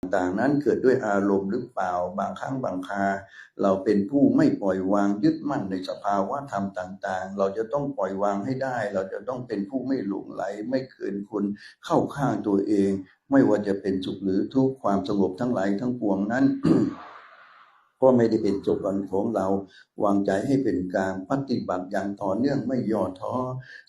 ต่างๆ นั้นเกิดด้วยอารมณ์หรือเปล่า บางครั้งบางคราเราเป็นผู้ไม่ปล่อยวางยึดมั่นในสภาวะธรรมต่าง ๆ เราจะต้องปล่อยวางให้ได้ เราจะต้องเป็นผู้ไม่หลงไหล ไม่เกินคนเข้าข้างตัวเอง ไม่ว่าจะเป็นสุขหรือทุกข์ความสงบทั้งหลายทั้งปวงนั้น ก็ไม่ได้เป็นจบวันของเรา วางใจให้เป็นกลางปฏิบัติอย่างต่อเนื่องไม่ย่อท้อ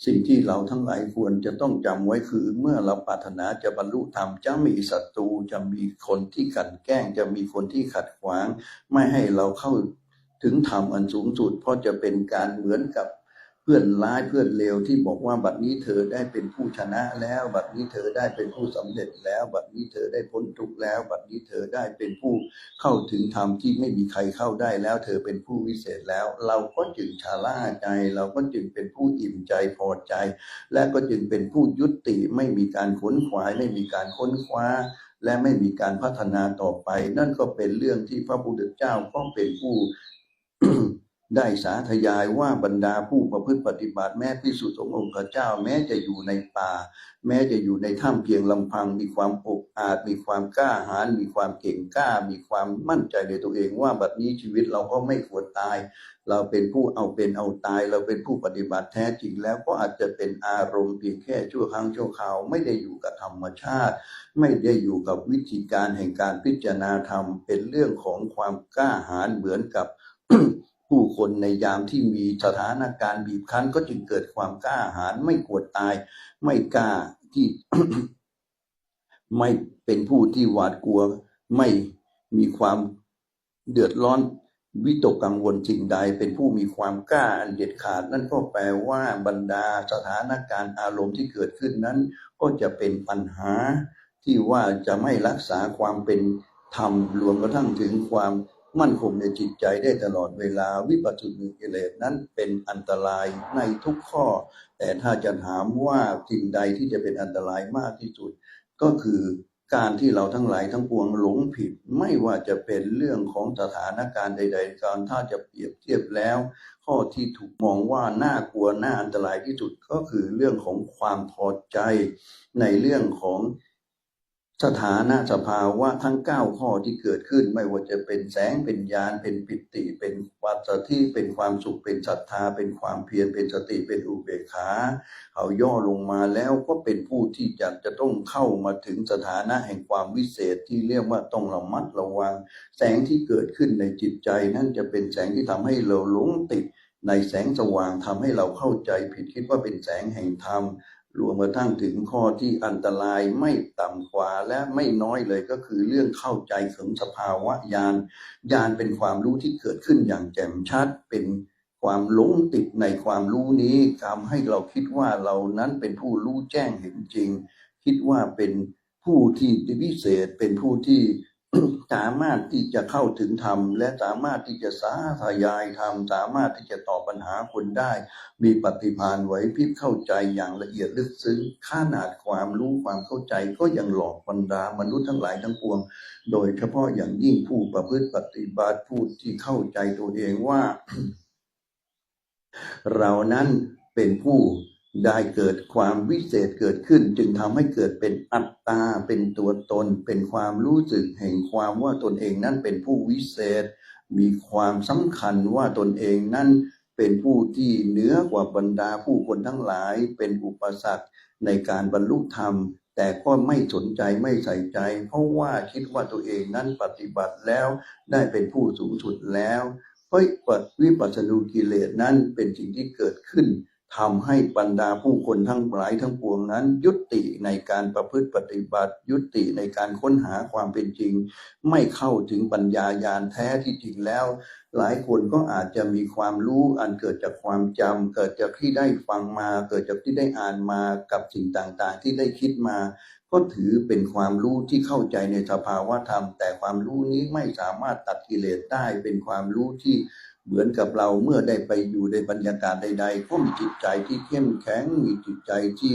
สิ่งที่เราทั้งหลายควรจะต้องจำไว้คือ เมื่อเราปรารถนาจะบรรลุธรรมจะมีศัตรูจะมีคนที่กัดแกล้ง จะมีคนที่ขัดขวาง ไม่ให้เราเข้าถึงธรรมอันสูงสุด เพราะจะเป็นการเหมือนกับ พื่อนร้ายเพื่อนเลวที่บอกว่าบัดนี้เธอได้เป็นผู้ชนะแล้ว บัดนี้เธอได้เป็นผู้สำเร็จแล้ว บัดนี้เธอได้พ้นทุกข์แล้ว บัดนี้เธอได้เป็นผู้เข้าถึงธรรมที่ไม่มีใครเข้าได้แล้ว เธอเป็นผู้วิเศษแล้ว เราก็จึงชาล่าใจ เราก็จึงเป็นผู้อิ่มใจพอใจ และก็จึงเป็นผู้ยุติไม่มีการขนขวาย ไม่มีการค้นคว้าและไม่มีการพัฒนาต่อไป นั่นก็เป็นเรื่องที่พระพุทธเจ้าก็เป็นผู้ ได้สาธยายว่าบรรดาผู้ประพฤติปฏิบัติแม้พิสุสงฆ์องค์เจ้า แม้จะอยู่ในป่า แม้จะอยู่ในถ้ำเพียงลำพัง มีความอกอาจ มีความกล้าหาญมีความเก่งกล้า มีความมั่นใจในตัวเองว่าบัดนี้ชีวิตเราก็ไม่ควรตาย เราเป็นผู้เอาเป็นเอาตาย เราเป็นผู้ปฏิบัติแท้จริงแล้วก็อาจจะเป็นอารมณ์เพียงแค่ชั่วครั้งชั่วคราวไม่ได้อยู่กับธรรมชาติ ไม่ได้อยู่กับวิธีการแห่งการพิจารณาธรรมเป็นเรื่องของความกล้าหาญเหมือนกับ ผู้คนในยามที่มีสถานการณ์บีบคั้นก็จึงเกิดความกล้าหาญไม่กลัวตาย ไม่กล้าที่ ไม่เป็นผู้ที่หวาดกลัว ไม่มีความเดือดร้อนวิตกกังวลสิ่งใดเป็นผู้มีความกล้าอันเด็ดขาด นั่นก็แปลว่าบรรดาสถานการณ์อารมณ์ที่เกิดขึ้นนั้น ก็จะเป็นปัญหาที่ว่าจะไม่รักษาความเป็นธรรมรวมกระทั่งถึงความ มั่นคงในจิตใจได้ตลอดเวลาวิปัสสนุกิเลสนั้นเป็นอันตรายในทุกข้อ แต่ถ้าจะถามว่าสิ่งใดที่จะเป็นอันตรายมากที่สุด ก็คือการที่เราทั้งหลายทั้งปวงหลงผิด ไม่ว่าจะเป็นเรื่องของสถานการณ์ใด ๆ การถ้าจะเปรียบเทียบแล้ว ข้อที่ถูกมองว่าน่ากลัวน่าอันตรายที่สุดก็คือเรื่องของความพอใจในเรื่องของ สถานะสภาวะทั้งเก้าข้อที่เกิดขึ้น ไม่ว่าจะเป็นแสงเป็นญาณเป็นปิติ เป็นวัตที่เป็นความสุขเป็นศรัทธา เป็นความเพียรเป็นสติเป็นอุเบกขาเอาย่อลงมาแล้วก็เป็นผู้ที่จะจะต้องเข้ามาถึงสถานะแห่งความวิเศษที่เรียกว่าต้องระมัดระวัง แสงที่เกิดขึ้นในจิตใจ นั่นจะเป็นแสงที่ทำให้เราหลงติดในแสงสว่างทำให้เราเข้าใจผิดคิดว่าเป็นแสงแห่งธรรม รวมกระทั่งถึงข้อที่อันตรายไม่ต่ำกว่าและไม่น้อยเลยก็คือเรื่องเข้าใจถึงสภาวะญาณญาณเป็นความรู้ที่เกิดขึ้นอย่างแจ่มชัด เป็นความหลงติดในความรู้นี้ทำให้เราคิดว่าเรานั้นเป็นผู้รู้แจ้งเห็นจริง คิดว่าเป็นผู้ที่วิเศษเป็นผู้ที่ สามารถที่จะเข้าถึงธรรม และสามารถที่จะสาธยายธรรม สามารถที่จะตอบปัญหาคนได้ มีปฏิภาณไหวพริบเข้าใจอย่างละเอียดลึกซึ้งขนาดความรู้ความเข้าใจก็ยังหลอกบรรดามนุษย์ทั้งหลายทั้งปวง โดยเฉพาะอย่างยิ่งผู้ประพฤติปฏิบัติผู้ที่เข้าใจตัวเองว่า เรานั้นเป็นผู้ ได้เกิดความวิเศษเกิดขึ้น จึงทำให้เกิดเป็นอัตตา เป็นตัวตน เป็นความรู้สึกแห่งความว่าตนเองนั้นเป็นผู้วิเศษ มีความสำคัญว่าตนเองนั้นเป็นผู้ที่เหนือกว่าบรรดาผู้คนทั้งหลาย เป็นอุปสรรคในการบรรลุธรรม แต่ก็ไม่สนใจไม่ใส่ใจ เพราะว่าคิดว่าตัวเองนั้นปฏิบัติแล้วได้เป็นผู้สูงสุดแล้วเพราะวิปัสสนูกิเลสนั้นเป็นสิ่งที่เกิดขึ้น ทำให้บรรดาผู้คนทั้งหลายทั้งปวงนั้น ยุติในการประพฤติปฏิบัติ ยุติในการค้นหาความเป็นจริง ไม่เข้าถึงปัญญายาณแท้ที่จริงแล้ว หลายคนก็อาจจะมีความรู้อันเกิดจากความจำเกิดจากที่ได้ฟังมา เกิดจากที่ได้อ่านมากับสิ่งต่างๆ ที่ได้คิดมา ก็ถือเป็นความรู้ที่เข้าใจในสภาวะธรรม แต่ความรู้นี้ไม่สามารถตัดกิเลสได้เป็นความรู้ที่ เหมือนกับเราเมื่อได้ไปอยู่ในบรรยากาศใดๆก็มีจิตใจที่เข้มแข็งมีจิตใจที่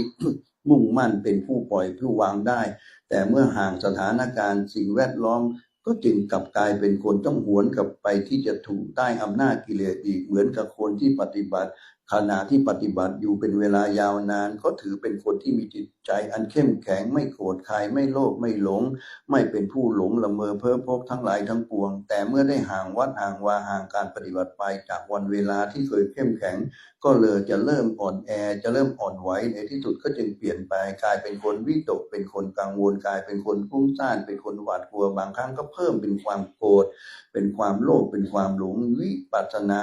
มุ่งมั่นเป็นผู้ปล่อยผู้วางได้ แต่เมื่อห่างสถานการณ์สิ่งแวดล้อมก็จึงกลับกลายเป็นคนต้องหวนกลับไปที่จะถูกใต้อำนาจกิเลสอีกเหมือนกับคนที่ปฏิบัติ ขณะที่ปฏิบัติอยู่เป็นเวลายาวนาน ก็ถือเป็นคนที่มีจิตใจอันเข้มแข็งไม่โกรธใครไม่โลภไม่หลง ไม่เป็นผู้หลงละเมอเพ้อพบทั้งหลายทั้งปวง แต่เมื่อได้ห่างวัดห่างวาห่างการปฏิบัติไปจากวันเวลาที่เคยเข้มแข็ง ก็เลยจะเริ่มอ่อนแอจะเริ่มอ่อนไหวในที่สุดก็จึงเปลี่ยนไปกลายเป็นคนวิตกเป็นคนกังวลกลายเป็นคนฟุ้งซ่านเป็นคนหวาดกลัวบางครั้งก็เพิ่มเป็นความโกรธเป็นความโลภเป็นความหลงวิปัสสนา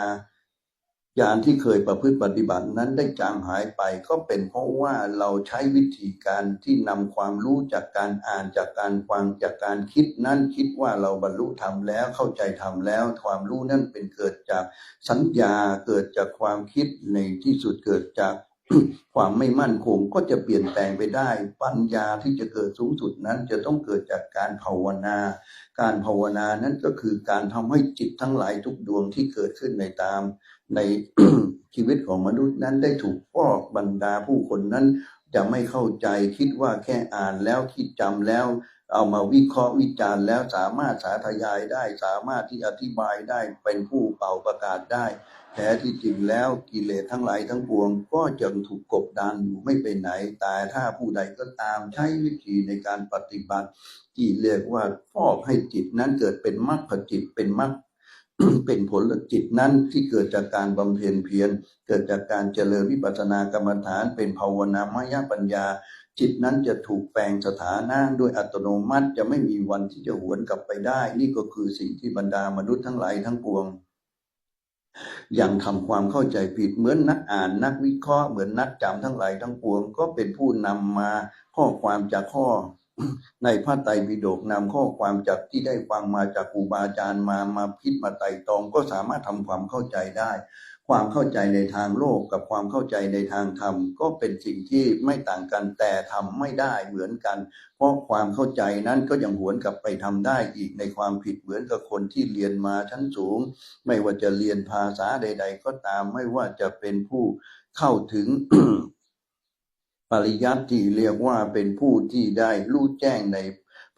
ญาณที่เคยประพฤติปฏิบัตินั้นได้จางหายไปก็เป็นเพราะว่าเราใช้วิธีการที่นำความรู้จากการอ่านจากการฟังจากการคิดนั้นคิดว่าเราบรรลุธรรมแล้วเข้าใจธรรมแล้ว ความรู้นั้นเป็นเกิดจากสัญญาเกิดจากความคิดในที่สุดเกิดจากความไม่มั่นคงก็จะเปลี่ยนแปลงไปได้ ปัญญาที่จะเกิดสูงสุดนั้นจะต้องเกิดจากการภาวนา การภาวนานั้นก็คือการทำให้จิตทั้งหลายทุกดวงที่เกิดขึ้นในตาม ในชีวิตของมนุษย์นั้นได้ถูกฟอกบรรดาผู้คนนั้น จะไม่เข้าใจคิดว่าแค่อ่านแล้วคิดจำแล้ว เอามาวิเคราะห์วิจารณ์แล้วสามารถสาธยายได้ สามารถที่อธิบายได้เป็นผู้เป่าประกาศได้แท้ที่จริงแล้วกิเลสทั้งหลายทั้งปวง ก็จะถูกกบดานอยู่ไม่ไปไหน แต่ถ้าผู้ใดก็ตามใช้วิธีในการปฏิบัติ ที่เรียกว่าฟอกให้จิตนั้นเกิดเป็นมรรคจิตเป็นมรรค เป็นผลจิตนั้นที่เกิดจากการบำเพ็ญเพียรเกิดจากการเจริญวิปัสสนากรรมฐาน เป็นภาวนามยปัญญา จิตนั้นจะถูกแปลงสถานะด้วยอัตโนมัติจะไม่มีวันที่จะหวนกลับไปได้ นี่ก็คือสิ่งที่บรรดามนุษย์ทั้งหลายทั้งปวงยังทำความเข้าใจผิดเหมือนนักอ่านนักวิเคราะห์เหมือนนักจำทั้งหลายทั้งปวง ก็เป็นผู้นำมาข้อความจากข้อ ในพระไตรปิฎกนำข้อความจากที่ได้ฟังมาจากครูบาอาจารย์มามาคิดมาไต่ตองก็สามารถทำความเข้าใจได้ ความเข้าใจในทางโลกกับความเข้าใจในทางธรรม ก็เป็นสิ่งที่ไม่ต่างกันแต่ทำไม่ได้เหมือนกัน เพราะความเข้าใจนั้นก็ยังหวนกลับไปทำได้อีกในความผิดเหมือนกับคนที่เรียนมาชั้นสูง ไม่ว่าจะเรียนภาษาใด ๆ ก็ตามไม่ว่าจะเป็นผู้เข้าถึง ปริยัติที่เรียกว่าเป็นผู้ที่ได้รู้แจ้งใน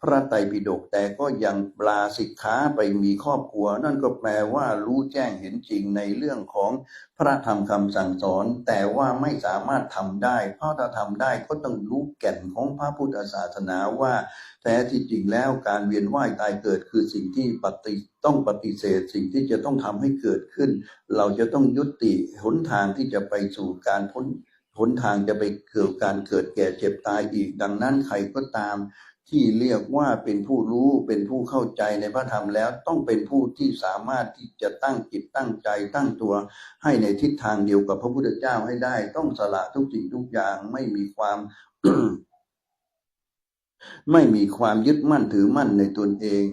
พระไตรปิฎกแต่ก็ยังปลาสิกขาไปมีครอบครัว นั่นก็แปลว่ารู้แจ้งเห็นจริงในเรื่องของพระธรรมคำสั่งสอน แต่ว่าไม่สามารถทำได้ เพราะถ้าทำได้ก็ต้องรู้แก่นของพระพุทธศาสนาว่า แท้ที่จริงแล้วการเวียนว่ายตายเกิดคือสิ่งที่ปฏิต้องปฏิเสธสิ่งที่จะต้องทำให้เกิดขึ้น เราจะต้องยุติหนทางที่จะไปสู่การพ้น หนทางจะไปเกิดการเกิดแก่เจ็บตายอีก ดังนั้นใครก็ตามที่เรียกว่าเป็นผู้รู้เป็นผู้เข้าใจในพระธรรมแล้วต้องเป็นผู้ที่สามารถที่จะตั้งจิตตั้งใจตั้งตัวให้ในทิศทางเดียวกับพระพุทธเจ้าให้ได้ ต้องสละทุกสิ่งทุกอย่างไม่มีความไม่มีความยึดมั่นถือมั่นในตนเอง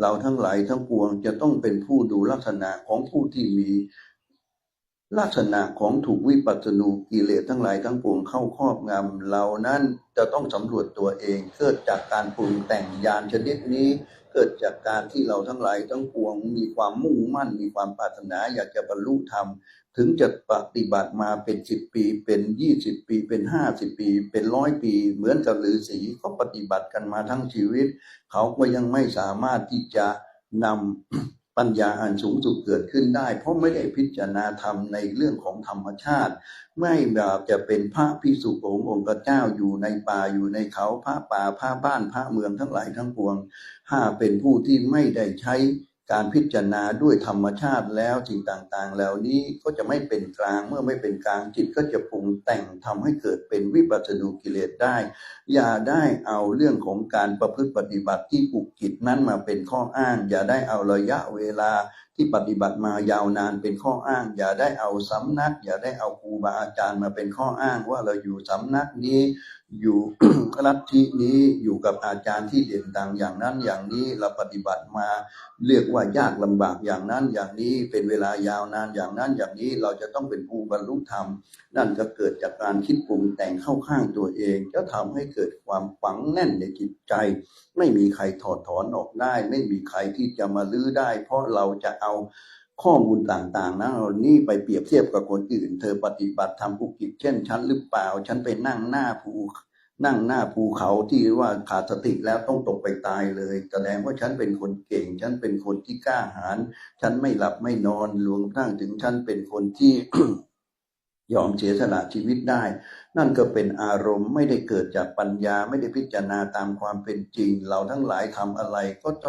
เราทั้งหลายทั้งปวงจะต้องเป็นผู้ดูลักษณะของผู้ที่มี ลักษณะของถูกวิปัสสนูกิเลสทั้งหลายทั้งปวงเข้าครอบงำเรานั้นจะต้องสำรวจตัวเองเกิดจากการปรุงแต่งยานชนิดนี้ เกิดจากการที่เราทั้งหลายทั้งปวง มีความมุ่งมั่น มีความปรารถนาอยากจะบรรลุธรรม ถึงจะปฏิบัติมาเป็นสิบปี เป็นยี่สิบปี เป็นห้าสิบปี เป็นร้อยปี เหมือนกับฤาษีก็ปฏิบัติกันมาทั้งชีวิต เขาก็ยังไม่สามารถที่จะนำ ปัญญาอันสูงสุดเกิดขึ้นได้ เพราะไม่ได้พิจารณาธรรมในเรื่องของธรรมชาติ ไม่แบบจะเป็นพระพิสุองค์องค์เจ้าอยู่ในป่าอยู่ในเขาพระป่าพระบ้านพระเมืองทั้งหลายทั้งปวงถ้าเป็นผู้ที่ไม่ได้ใช้ การพิจารณาด้วยธรรมชาติแล้วสิ่งต่างๆแล้วนี้ก็จะไม่เป็นกลางเมื่อไม่เป็นกลางจิตก็จะปรุงแต่งทำให้เกิดเป็นวิปัสสนูกิเลสได้ อย่าได้เอาเรื่องของการประพฤติปฏิบัติที่ปุกกิจนั้นมาเป็นข้ออ้าง อย่าได้เอาระยะเวลา ที่ปฏิบัติมายาวนานเป็นข้ออ้าง อย่าได้เอาสำนัก อย่าได้เอาครูบาอาจารย์มาเป็นข้ออ้างว่าเราอยู่สำนักนี้อยู่ลัทธินี้อยู่กับอาจารย์ที่เด่นดังอย่างนั้นอย่างนี้เราปฏิบัติมาเรียกว่ายากลำบากอย่างนั้นอย่างนี้เป็นเวลายาวนานอย่างนั้นอย่างนี้เราจะต้องเป็นผู้บรรลุธรรม นั่นก็เกิดจากการคิดปรุงแต่งเข้าข้างตัวเองจะทำให้เกิดความฝังแน่นในจิตใจ ไม่มีใครถอดถอนออกได้ ไม่มีใครที่จะมาลื้อได้ เพราะเราจะเอาข้อมูลต่างๆนะเรานี่ไปเปรียบเทียบกับคนอื่น เธอปฏิบัติทำภูกิจเช่นฉันหรือเปล่า ฉันไปนั่งหน้าภูนั่งหน้าภูเขาที่ว่าขาดสติแล้วต้องตกไปตายเลย แสดงว่าฉันเป็นคนเก่ง ฉันเป็นคนที่กล้าหาญฉันไม่หลับไม่นอนรวมทั้งถึงฉันเป็นคนที่ยอมเสียสละชีวิตได้ นั่นก็เป็นอารมณ์ไม่ได้เกิดจากปัญญาไม่ได้พิจารณาตามความเป็นจริง เราทั้งหลายทำอะไรก็